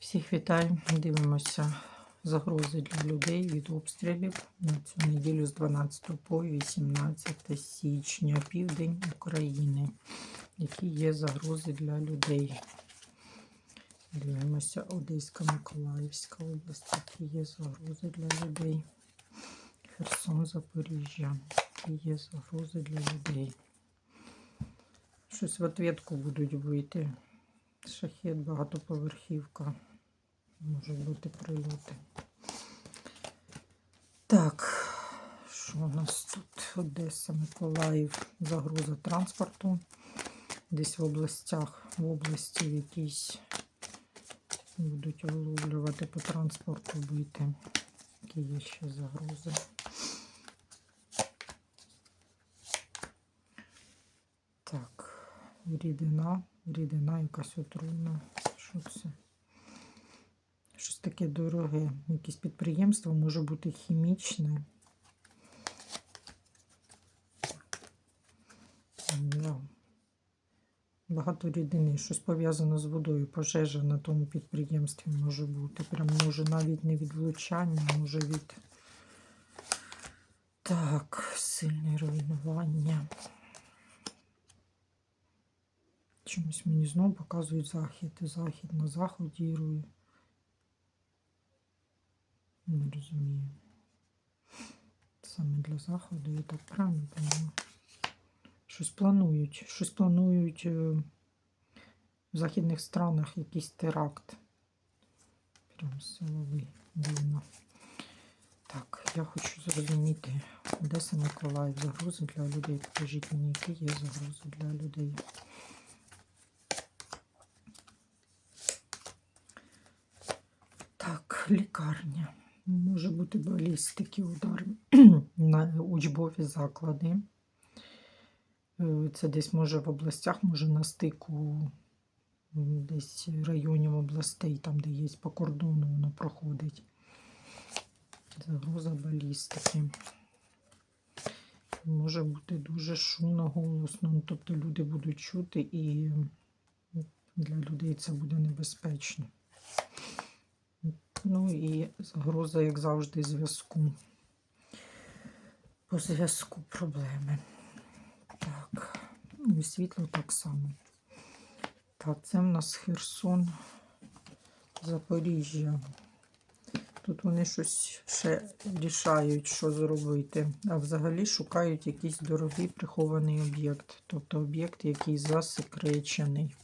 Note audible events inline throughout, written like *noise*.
Всіх вітаю. Дивимося загрози для людей від обстрілів на цю неділю з 12 по 18 січня, південь України. Які є загрози для людей? Дивимося Одеська, Миколаївська область, які є загрози для людей. Херсон, Запоріжжя, які є загрози для людей. Щось в ответку будуть вийти. Шахет, багатоповерхівка. Можуть бути прильоти. Так, що у нас тут? Одеса, Миколаїв, загроза транспорту. Десь в областях, в області в якійсь будуть виловлювати по транспорту бити. Які є ще загрози. Так, рідина, рідина якась отруйна. Що це? Щось таке дороге. Якесь підприємство може бути хімічне. Багато рідини, щось пов'язане з водою. Пожежа на тому підприємстві може бути. Прям може навіть не від влучання, може від. Так, сильне руйнування. Чомусь мені знову показують захід. Захід на заході руй. Не розумію. Саме для заходу, я так правильно розумію. Щось планують. Щось планують е, в західних странах якийсь теракт. Прям силовий дивно. Так, я хочу зрозуміти, Одеса Миколаїв, загрози для людей. Покажіть мені, які є загрози для людей. Так, лікарня. Може бути балістики, удар на учбові заклади. Е, Це десь може в областях, може на стику десь районів областей, там, де є по кордону, воно проходить. Загроза балістики. Може бути дуже шумно, голосно. ну, Тобто люди будуть чути, і для людей це буде небезпечно. Ну і загроза, як завжди, зв'язку. По зв'язку проблеми. Так, ну і світло так само. Так, це в нас Херсон, Запоріжжя. Тут вони щось ще рішають, що зробити. А взагалі шукають якийсь дорогий прихований об'єкт. Тобто об'єкт, який засекречений.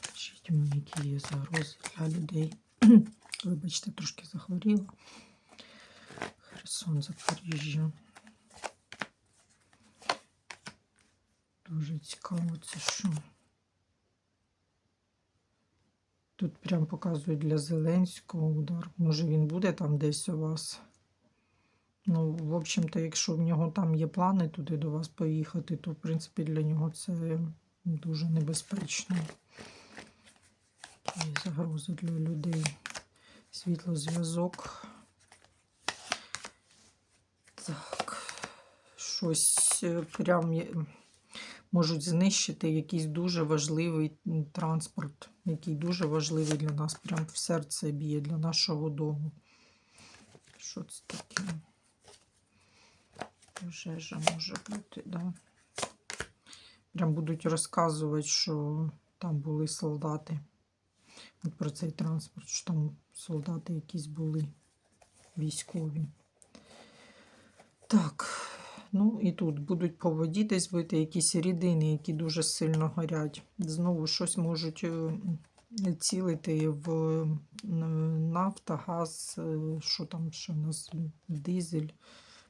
Скажіть мені, які є загрози для людей. *clears throat* Вибачте, трошки захворіла. Херсон, Запоріжжя. Дуже цікаво, це що. Тут прям показують для Зеленського удар. Може він буде там десь у вас. Ну, в общем-то, якщо в нього там є плани туди до вас поїхати, то в принципі для нього це дуже небезпечно. Є загрози для людей. Світлозв'язок. Так, щось е, прям можуть знищити якийсь дуже важливий транспорт, який дуже важливий для нас, прям в серце б'є для нашого дому. Що це таке? Пожежа може бути, да. Прям будуть розказувати, що там були солдати. Про цей транспорт, що там солдати якісь були військові. Так, ну і тут будуть по воді десь бити якісь рідини, які дуже сильно горять. Знову щось можуть е, цілити в е, нафта, газ, е, що там ще у нас дизель,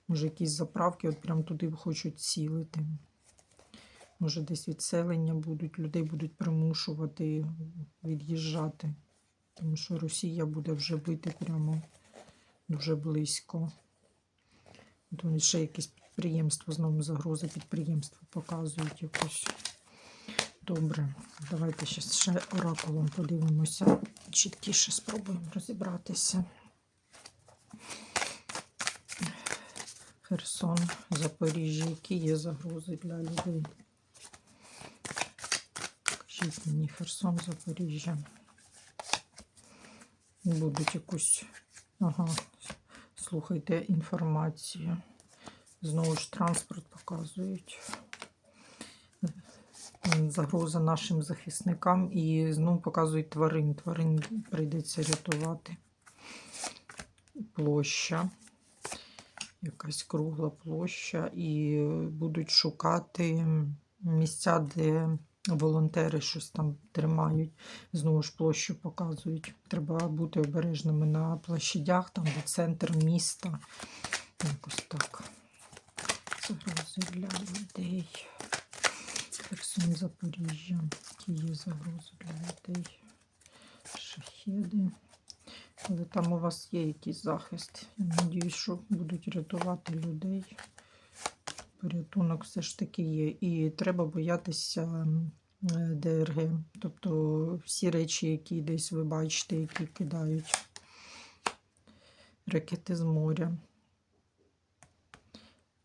може якісь заправки, от прям туди хочуть цілити. Може, десь відселення будуть, людей будуть примушувати від'їжджати. Тому що Росія буде вже бити прямо дуже близько. Вони ще якесь підприємство, знову загрози підприємства показують якось. Добре, давайте ще, ще оракулом подивимося. Чіткіше спробуємо розібратися. Херсон, Запоріжжя, які є загрози для людей. Покажіть мені Херсон, Запоріжжя. Будуть якусь. Ага. Слухайте інформацію. Знову ж транспорт показують. Загроза нашим захисникам і знову показують тварин. Тварин прийдеться рятувати. Площа. Якась кругла площа, і будуть шукати місця, де волонтери щось там тримають. Знову ж площу показують. Треба бути обережними на площадях, там де центр міста. Якось так. Загрози для людей. Херсон, Запоріжжя. Які є загрози для людей. Шахеди. Але там у вас є якийсь захист. Я надіюсь, що будуть рятувати людей. Порятунок все ж таки є. І треба боятися е, ДРГ. Тобто всі речі, які десь ви бачите, які кидають ракети з моря.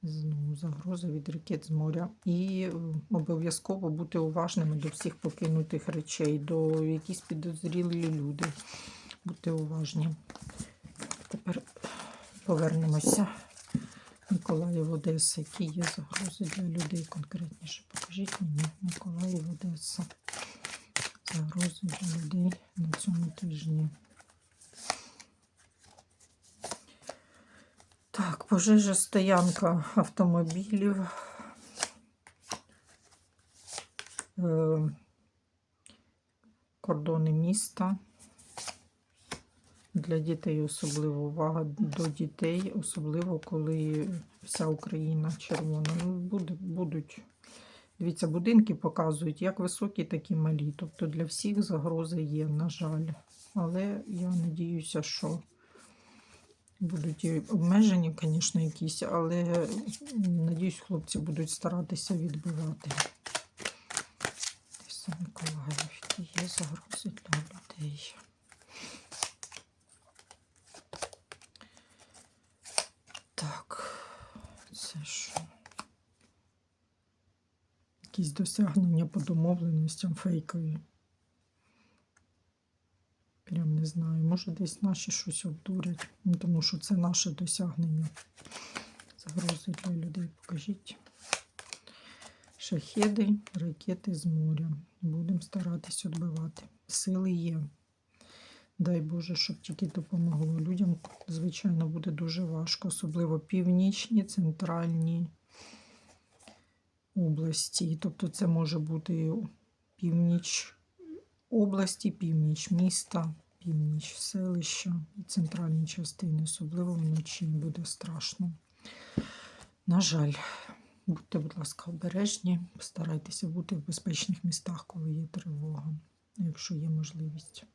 Знову загроза від ракет з моря. І е, обов'язково бути уважними до всіх покинутих речей, до якісь підозрілі люди. Будьте уважні. Тепер повернемося. Миколаїв, Одеса. Які є загрози для людей конкретніше? Покажіть мені Миколаїв, Одеса. Загрози для людей на цьому тижні. Так, пожежа стоянка автомобілів. Е, кордони міста. Для дітей особливо увага до дітей, особливо коли вся Україна червона. Ну, буде, будуть. Дивіться, будинки показують як високі, так і малі. Тобто для всіх загрози є, на жаль. Але я надіюся, що будуть і обмеження, звісно, якісь, але надіюсь, хлопці будуть старатися відбивати. Миколаїв, є загрози для людей. Так, що? Якісь досягнення по домовленостям фейкові. Прям не знаю. Може, десь наші щось обдурять, ну, тому що це наше досягнення. Загрози для людей. Покажіть. Шахеди, ракети з моря. Будемо старатись відбивати. Сили є. Дай Боже, щоб тільки допомогло. Людям, звичайно, буде дуже важко, особливо північні, центральні області. Тобто це може бути північ області, північ міста, північ селища і центральні частини, особливо вночі буде страшно. На жаль, будьте, будь ласка, обережні, старайтеся бути в безпечних містах, коли є тривога, якщо є можливість.